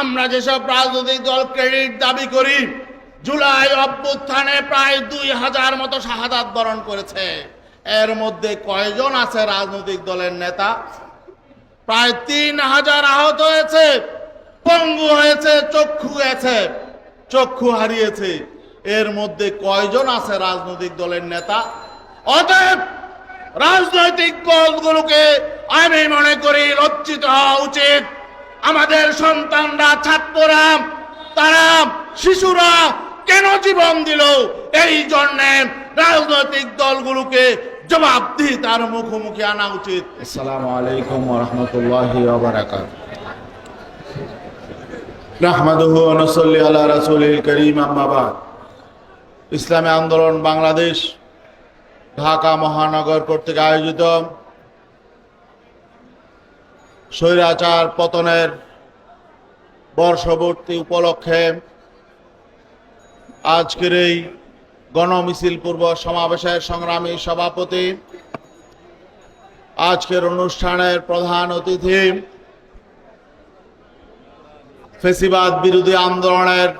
আমরা যেসব রাজনৈতিক দল ক্রেডিট দাবি করি, জুলাই অভ্যুত্থানে প্রায় দুই হাজার মতো শাহাদাত বরণ করেছে। এর মধ্যে কয়জন আছে রাজনৈতিক দলের নেতা? প্রায় তিন হাজার আহত হয়েছে, পঙ্গু হয়েছে, চক্ষু গেছে, চক্ষু হারিয়েছে। এর মধ্যে কয়জন আছে রাজনৈতিক দলের নেতা? অতএব রাজনৈতিক দলগুলোকে আমি মনে করি লজ্জিত হওয়া উচিত। আমাদের সন্তানরা, ছাত্ররা, তারা, শিশুরা কেন জীবন দিল? এই জন্যে রাজনৈতিক দলগুলোকে জবাবদিহি তার মুখোমুখি আনা উচিত। আসসালামু আলাইকুম বাদ। ইসলামী আন্দোলন বাংলাদেশ, ঢাকা মহানগর কর্তৃক আয়োজিত স্বৈরাচার পতনের বর্ষবর্তী উপলক্ষে আজকের এই গণমিছিল পূর্ব সমাবেশের সংগ্রামী সভাপতি, আজকের অনুষ্ঠানের প্রধান অতিথি, ফেসিবাদ বিরোধী আন্দোলনের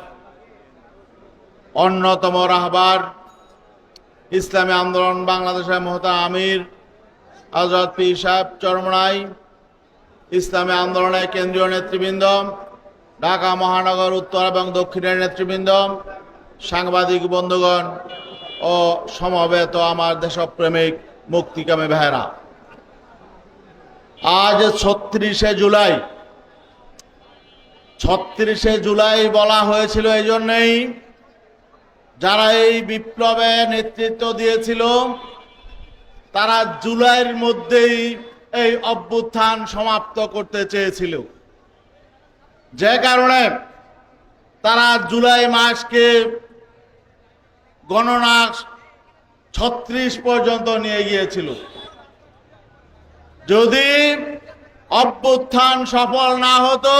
অন্যতম রাহবার, ইসলামী আন্দোলন বাংলাদেশের মহতা আমির আজরত পীর সাহেব চরমনাই ইসলামী আন্দোলনের কেন্দ্রীয় নেতৃবৃন্দ, ঢাকা মহানগর উত্তর এবং দক্ষিণের নেতৃবৃন্দ, সাংবাদিক বন্ধুগণ ও সমবেত আমার দেশপ্রেমিক মুক্তিকামী ভাইরা আজ ছত্রিশে জুলাই ছত্রিশে জুলাই বলা হয়েছিল এই জন্যেই যারা এই বিপ্লবে নেতৃত্ব দিয়েছিল, তারা জুলাইয়ের মধ্যেই এই অভ্যুত্থান সমাপ্ত করতে চেয়েছিল। যে কারণে তারা জুলাই মাসকে গণনা ছত্রিশ পর্যন্ত নিয়ে গিয়েছিল। যদি অভ্যুত্থান সফল না হতো,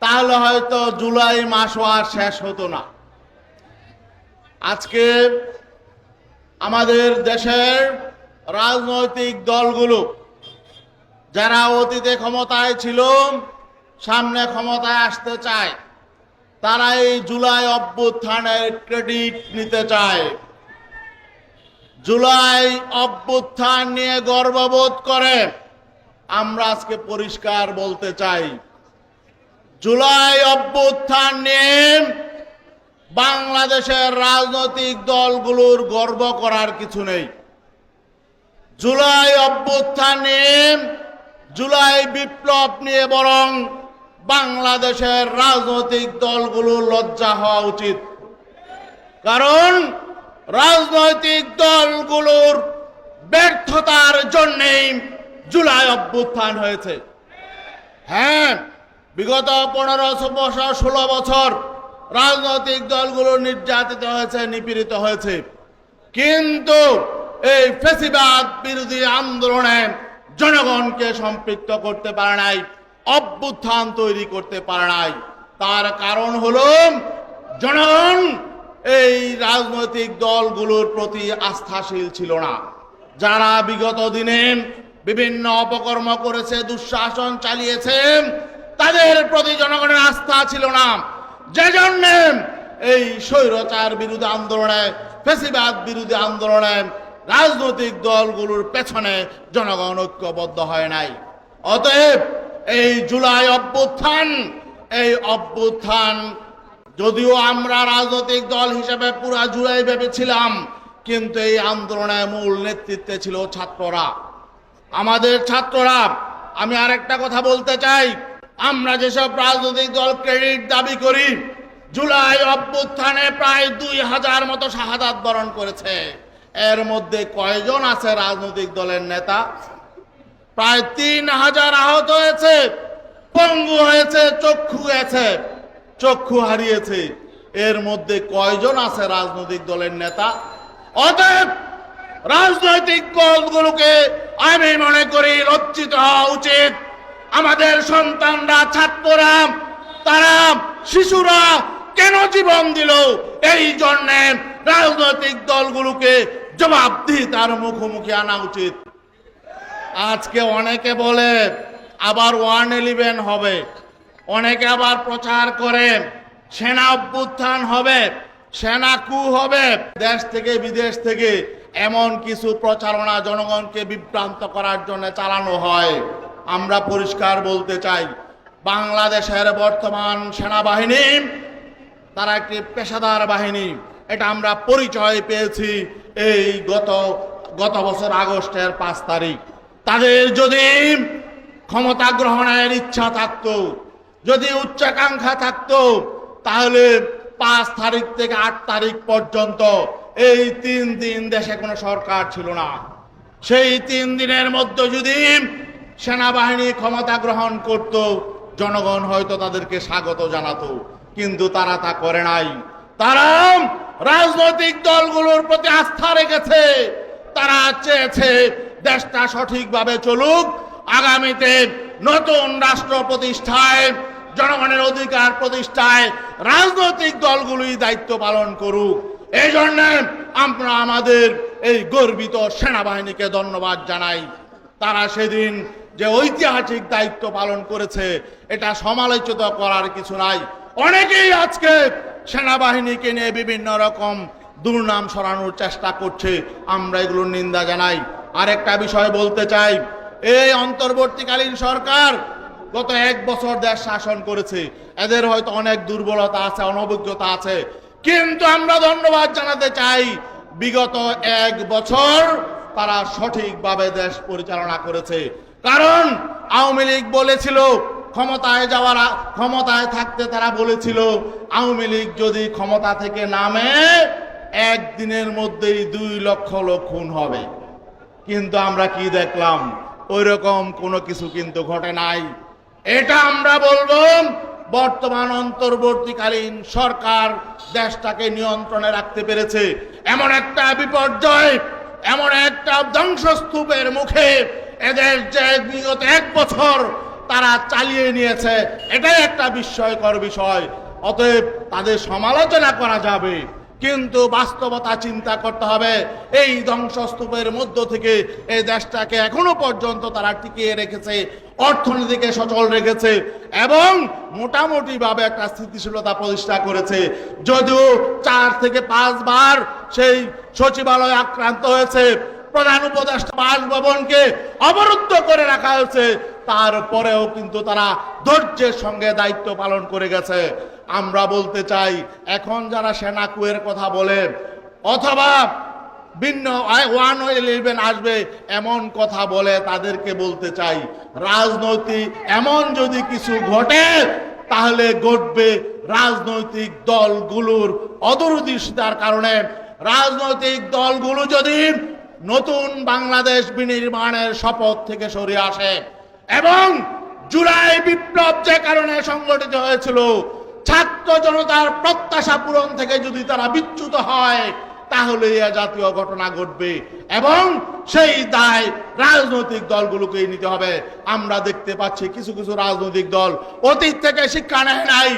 তাহলে হয়তো জুলাই মাসও আর শেষ হতো না। আজকে আমাদের দেশের রাজনৈতিক দলগুলো যারা অতীতে ক্ষমতায় ছিল, সামনে ক্ষমতায় আসতে চায় তারা এই জুলাই অভ্যুত্থানের ক্রেডিট নিতে চায়। জুলাই অভ্যুত্থান নিয়ে গর্ববোধ করে। আমরা আজকে পরিষ্কার বলতে চাই, জুলাই অভ্যুত্থান নিয়ে বাংলাদেশের রাজনৈতিক দলগুলোর গর্ব করার কিছু নেই। জুলাই অভ্যুত্থান নিয়ে জুলাই বিপ্লব নিয়ে বরং বাংলাদেশের রাজনৈতিক দলগুলো লজ্জা হওয়া উচিত। কারণ রাজনৈতিক দলগুলোর ব্যর্থতার জন্যেই জুলাই অভ্যুত্থান হয়েছে। হ্যাঁ বিগত পনেরো বছর ষোলো বছর রাজনৈতিক দলগুলো নির্যাতিত হয়েছে, নিপীড়িত হয়েছে। কিন্তু এই ফেসিবাদ বিরোধী আন্দোলনে জনগণকে সম্পৃক্ত করতে পারে নাই, অভ্যুত্থান তৈরি করতে পারে নাই। তার কারণ হল, জনগণ এই রাজনৈতিক দলগুলোর প্রতি আস্থাশীল ছিল না। যারা বিগত দিনে বিভিন্ন অপকর্ম করেছে, দুঃশাসন চালিয়েছে, তাদের প্রতি জনগণের আস্থা ছিল না। যে জন্য এই স্বৈরচার বিরোধী আন্দোলনে, ফেসিবাদ বিরোধী আন্দোলনে রাজনৈতিক দলগুলোর পেছনে জনগণ ঐক্যবদ্ধ হয় নাই। অতএব এই জুলাই অভ্যুত্থান, এই অভ্যুত্থান যদিও আমরা রাজনৈতিক দল হিসেবে পুরা জুলাই ভেবেছিলাম, কিন্তু এই আন্দোলনের মূল নেতৃত্বে ছিল ছাত্ররা। আমাদের ছাত্ররা, আমি আরেকটা কথা বলতে চাই, আমরা যেসব রাজনৈতিক দল ক্রেডিট দাবি করি, জুলাই অভ্যুত্থানে প্রায় দুই হাজার মতো শাহাদাত বরণ করেছে। মধ্যে কয়জন আছে রাজনৈতিক দলের নেতা? প্রায় তিন হাজার আহত হয়েছে, পঙ্গু হয়েছে, চক্ষু গেছে, চক্ষু হারিয়েছে। এর মধ্যে কয়জন আছে রাজনৈতিক দলের নেতা? অতএব রাজনৈতিক দলগুলোকে আমি মনে করি লজ্জিত হওয়া উচিত। আমাদের সন্তানরা, ছাত্ররা, তারা, শিশুরা কেন জীবন দিল? এই জন্যে রাজনৈতিক দলগুলোকে জবাবদিহি তার মুখোমুখি আনা উচিত। আজকে অনেকে বলে, আবার ওয়ান ইলেভেন হবে। অনেকে আবার প্রচার করে, সেনা অভ্যুত্থান হবে, সেনা কু হবে। দেশ থেকে বিদেশ থেকে এমন কিছু প্রচারণা জনগণকে বিভ্রান্ত করার জন্য চালানো হয়। আমরা পরিষ্কার বলতে চাই, বাংলাদেশের বর্তমান সেনাবাহিনী, তারা একটি পেশাদার বাহিনী। এটা আমরা পরিচয় পেয়েছি এই গত গত বছর আগস্টের পাঁচ তারিখ। তাদের যদি ক্ষমতা গ্রহণের ইচ্ছা থাকতো, যদি উচ্চাকাঙ্ক্ষা থাকতো, তাহলে পাঁচ তারিখ থেকে আট তারিখ পর্যন্ত এই তিন দিন দেশে কোনো সরকার ছিল না। সেই তিন দিনের মধ্যে যদি সেনাবাহিনী ক্ষমতা গ্রহণ করত, জনগণ হয়তো তাদেরকে স্বাগত জানাতো, কিন্তু তারা তা করে নাই। তারা রাজনৈতিক দলগুলোর প্রতি আস্থা রেখেছে। তারা চেয়েছে দেশটা সঠিকভাবে চলুক। আগামীতে নতুন রাষ্ট্র প্রতিষ্ঠায়, জনগণের অধিকার প্রতিষ্ঠায় রাজনৈতিক দলগুলোই দায়িত্ব পালন করুক। এই জন্য আমরা আমাদের এই গর্বিত সেনাবাহিনীকে ধন্যবাদ জানাই। তারা সেদিন যে ঐতিহাসিক দায়িত্ব পালন করেছে, এটা সমালোচিত করার কিছু নাই। অনেকেই আজকে সেনাবাহিনীকে নিয়ে বিভিন্ন রকম দুর্নাম সরানোর চেষ্টা করছে। আমরা এগুলোর নিন্দা জানাই। আরেকটা বিষয় বলতে চাই, এই অন্তর্বর্তীকালীন সরকার গত এক বছর দেশ শাসন করেছে। এদের হয়তো অনেক দুর্বলতা আছে, অনভিজ্ঞতা আছে। কিন্তু আমরা ধন্যবাদ জানাতে চাই, বিগত এক বছর তারা সঠিকভাবে দেশ পরিচালনা করেছে। কারণ আওয়ামী লীগ বলেছিল ক্ষমতায় যাওয়ার ক্ষমতায় থাকতে তারা বলেছিল, আওয়ামী লীগ যদি ক্ষমতা থেকে নামে, একদিনের মধ্যেই দুই লক্ষ লোক খুন হবে। কিন্তু আমরা কি দেখলাম? ওই রকম কোনো কিছু কিন্তু ঘটে নাই। এটা আমরা বলব, বর্তমান অন্তর্বর্তীকালীন সরকার দেশটাকে নিয়ন্ত্রণে রাখতে পেরেছে। এমন একটা বিপর্যয়, এমন একটা ধ্বংসস্তূপের মুখে এদের যে বিগত এক বছর তারা চালিয়ে নিয়েছে। এটাই একটা বিস্ময়কর বিষয়। অতএব তাদের সমালোচনা করা যাবে। কিন্তু বাস্তবতা চিন্তা করতে হবে। এই ধ্বংসস্তূপের মধ্য থেকে এই দেশটাকে এখনও পর্যন্ত তারা টিকিয়ে রেখেছে, অর্থনীতিকে সচল রেখেছে এবং মোটামুটি ভাবে একটা স্থিতিশীলতা প্রতিষ্ঠা করেছে। যদিও চার থেকে পাঁচবার সেই সচিবালয় আক্রান্ত হয়েছে। প্রধান উপদেষ্টা বাসভবনকে অবরুদ্ধ করে রাখা হয়েছে। তারপরেও কিন্তু তারা ধৈর্যের সঙ্গে দায়িত্ব পালন করে গেছে। আমরা বলতে চাই, এখন যারা সেনা কুয়ের কথা বলে, অথবা ভিন্ন ওয়ান ইলেভেন আসবে, এমন কথা বলে তাদেরকে বলতে চাই, রাজনৈতিক এমন যদি কিছু ঘটে, তাহলে ঘটবে রাজনৈতিক দলগুলোর অদূরদৃষ্টার কারণে। রাজনৈতিক দলগুলো যদি নতুন বাংলাদেশ বিনির্মাণের শপথ থেকে সরে আসে এবং জুলাই বিপ্লব যে কারণে সংগঠিত হয়েছিল, ছাত্র জনতার প্রত্যাশা পূরণ থেকে যদি তারা বিচ্যুত হয়, তাহলে এ জাতীয় ঘটনা ঘটবে এবং সেই দায় রাজনৈতিক দলগুলোকেই নিতে হবে। আমরা দেখতে পাচ্ছি কিছু কিছু রাজনৈতিক দল অতীত থেকে শিক্ষা নেয় নাই,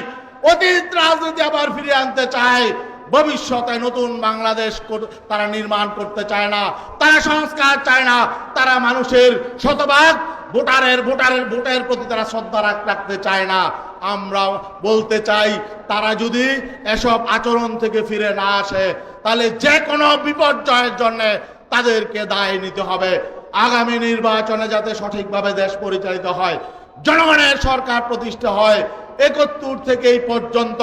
অতীত রাজনীতি আবার ফিরিয়ে আনতে চায়। ভবিষ্যতে নতুন বাংলাদেশ তারা নির্মাণ করতে চায় না, তারা সংস্কার চায় না, তারা মানুষের শতভাগ ভোটারের ভোটারের, ভোটের প্রতি তারা শ্রদ্ধা রাখ- রাখতে চায় না। আমরা বলতে চাই, তারা যদি এসব আচরণ থেকে ফিরে না আসে, তাহলে যে কোনো বিপর্যয়ের জন্য তাদেরকে দায় নিতে হবে। আগামী নির্বাচনে যাতে সঠিকভাবে দেশ পরিচালিত হয়, জনগণের সরকার প্রতিষ্ঠা হয়, একাত্তর থেকে এই পর্যন্ত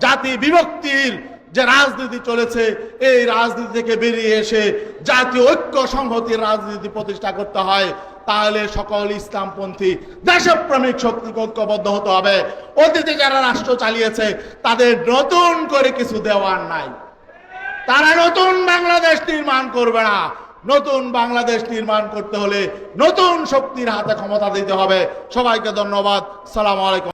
জাতি বিভক্তির যে রাজনীতি চলেছে, এই রাজনীতি থেকে বেরিয়ে এসে জাতীয় ঐক্য সংহতির রাজনীতি প্রতিষ্ঠা করতে হয়। তাহলে সকল ইসলামপন্থী, দেশপ্রেমিক শক্তিকে ঐক্যবদ্ধ হতে হবে। অতীতে যারা রাষ্ট্র চালিয়েছে, তাদের নতুন করে কিছু দেওয়ার নাই। তারা নতুন বাংলাদেশ নির্মাণ করবে না। নতুন বাংলাদেশ নির্মাণ করতে হলে নতুন শক্তির হাতে ক্ষমতা দিতে হবে। সবাইকে ধন্যবাদ। সালাম আলাইকুম।